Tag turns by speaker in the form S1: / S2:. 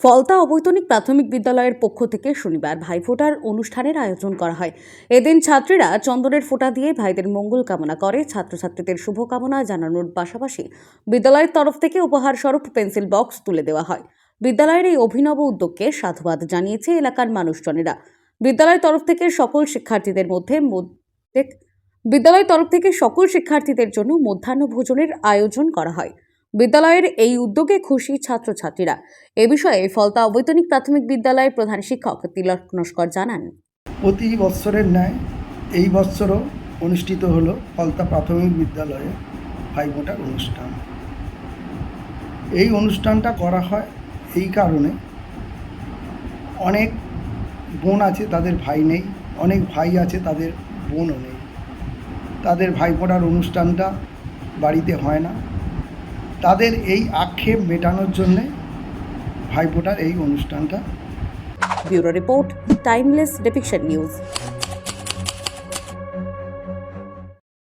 S1: ফলতা অবৈতনিক প্রাথমিক বিদ্যালয়ের পক্ষ থেকে শনিবার ভাইফোঁটার অনুষ্ঠানের আয়োজন করা হয়। এদিন ছাত্রীরা চন্দনের ফোঁটা দিয়ে ভাইদের মঙ্গল কামনা করে। ছাত্রছাত্রীদের শুভকামনা জানানোর পাশাপাশি বিদ্যালয়ের তরফ থেকে উপহার স্বরূপ পেন্সিল বক্স তুলে দেওয়া হয়। বিদ্যালয়ের এই অভিনব উদ্যোগকে সাধুবাদ জানিয়েছে এলাকার মানুষজনেরা। বিদ্যালয়ের তরফ থেকে সকল শিক্ষার্থীদের মধ্যে বিদ্যালয়ের তরফ থেকে সকল শিক্ষার্থীদের জন্য মধ্যাহ্ন ভোজনের আয়োজন করা হয়। বিদ্যালয়ের এই উদ্যোগে খুশি ছাত্রছাত্রীরা। এ বিষয়ে ফলতা অবৈতনিক প্রাথমিক বিদ্যালয়ের প্রধান শিক্ষক তিলক নস্কর জানান।
S2: প্রতি বৎসরের ন্যায় এই বৎসরও অনুষ্ঠিত হলো ফলতা প্রাথমিক বিদ্যালয়ে ভাইফোঁটার অনুষ্ঠান। এই অনুষ্ঠানটা করা হয় এই কারণে অনেক বোন আছে তাদের ভাই নেই, অনেক ভাই আছে তাদের বোনও নেই। তাদের ভাইফোঁটার অনুষ্ঠানটা বাড়িতে হয় না। তাদের এই আক্ষেপ মেটানোর জন্যে ভাইফোঁটার এই অনুষ্ঠানটা।
S1: Bureau report timeless depiction news.